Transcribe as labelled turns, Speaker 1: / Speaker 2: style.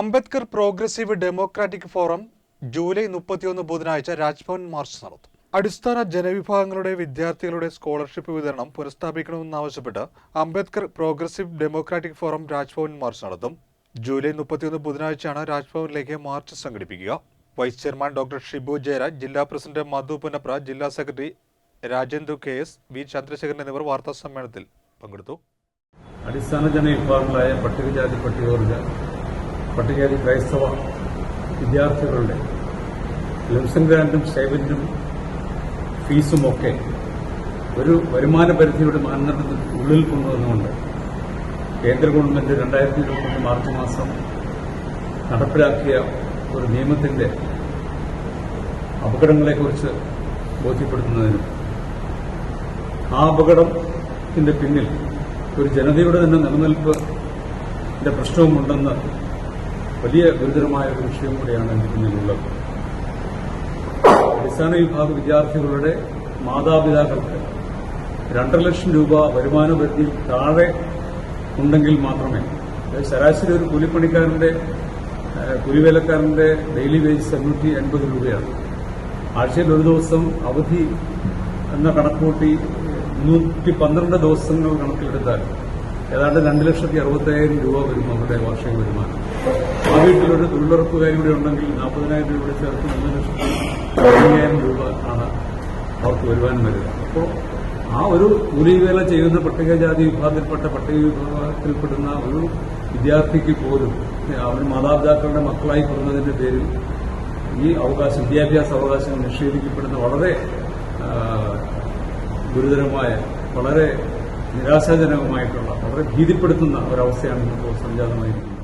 Speaker 1: Ambedkar progressive democratic forum July മുപ്പത്തിയൊന്ന് ബുധനാഴ്ച Raj Bhavan march നടത്തും. അടിസ്ഥാന ജനവിഭാഗങ്ങളുടെ വിദ്യാർത്ഥികളുടെ സ്കോളർഷിപ്പ് വിതരണം പുനഃസ്ഥാപിക്കണമെന്നാവശ്യപ്പെട്ട് Ambedkar progressive democratic forum Raj Bhavan march നടത്തും. ജൂലൈ മുപ്പത്തിയൊന്ന് ബുധനാഴ്ചയാണ് രാജ്ഭവനിലേക്ക് മാർച്ച് സംഘടിപ്പിക്കുക. Vice chairman doctor Shibu Jayaraj ജില്ലാ പ്രസിഡന്റ് മധു പുന്നപ്ര ജില്ലാ secretary Rajendra K. S. V. Chandrasekharan എന്നിവർ വാർത്താ സമ്മേളനത്തിൽ പങ്കെടുത്തു.
Speaker 2: അടിസ്ഥാന ജനവിഭാഗങ്ങളായ പട്ടികജാതി പട്ടികവർഗ പട്ടികജാതി ക്രൈസ്തവ വിദ്യാർത്ഥികളുടെ ലംസൻ ഗ്രാൻഡും സ്റ്റൈബന്റും ഫീസുമൊക്കെ ഒരു വരുമാന പരിധിയുടെ മാനദണ്ഡത്തിൽ ഉള്ളിൽ കൊണ്ടുവന്നുകൊണ്ട് കേന്ദ്ര ഗവൺമെന്റ് രണ്ടായിരത്തി ഇരുപത്തൊന്ന് മാർച്ച് മാസം നടപ്പിലാക്കിയ ഒരു നിയമത്തിന്റെ അപകടങ്ങളെക്കുറിച്ച് ബോധ്യപ്പെടുത്തുന്നതിനും ആ അപകടത്തിന്റെ പിന്നിൽ ഒരു ജനതയുടെ തന്നെ നിലനിൽപ്പിന്റെ പ്രശ്നവുമുണ്ടെന്ന് വലിയ ഗുരുതരമായ ഒരു വിഷയം കൂടിയാണ് എനിക്ക് പിന്നിലുള്ളത് അടിസ്ഥാന വിഭാഗ വിദ്യാർത്ഥികളുടെ മാതാപിതാക്കൾക്ക് രണ്ടര ലക്ഷം രൂപ വരുമാന പരിധി താഴെ ഉണ്ടെങ്കിൽ മാത്രമേ ശരാശരി ഒരു കൂലിപ്പണിക്കാരന്റെ കൂലിവേലക്കാരന്റെ ഡെയിലി വേജ് തൊണ്ണൂറ്റി എൺപത് രൂപയാണ്. ആഴ്ചയിൽ ഒരു ദിവസം അവധി എന്ന കണക്കൂട്ടി മുന്നൂറ്റി പന്ത്രണ്ട് ദിവസങ്ങൾ കണക്കിലെടുത്താൽ ഏതാണ്ട് രണ്ട് ലക്ഷത്തി അറുപത്തയ്യായിരം രൂപ വരും അവരുടെ വാർഷിക വരുമാനം. വീട്ടിലൊരു തൊഴിലുറപ്പുകാരി കൂടി ഉണ്ടെങ്കിൽ നാൽപ്പതിനായിരം രൂപ ചേർത്ത് മൂന്ന് ലക്ഷത്തി രൂപ ആണ് അവർക്ക് വരുവാൻ വരിക. അപ്പോൾ ആ ഒരു കൂലിവേല ചെയ്യുന്ന പട്ടികജാതി വിഭാഗത്തിൽപ്പെട്ട പട്ടിക വിഭാഗത്തിൽപ്പെടുന്ന ഒരു വിദ്യാർത്ഥിക്ക് പോലും അവർ മാതാപിതാക്കളുടെ മക്കളായി പറഞ്ഞതിന്റെ പേരിൽ ഈ അവകാശം വിദ്യാഭ്യാസ അവകാശം നിഷേധിക്കപ്പെടുന്ന വളരെ ഗുരുതരമായ വളരെ നിരാശാജനകമായിട്ടുള്ള വളരെ ഭീതിപ്പെടുത്തുന്ന ഒരവസ്ഥയാണ് ഇപ്പോൾ സംജാതമായിരിക്കുന്നത്.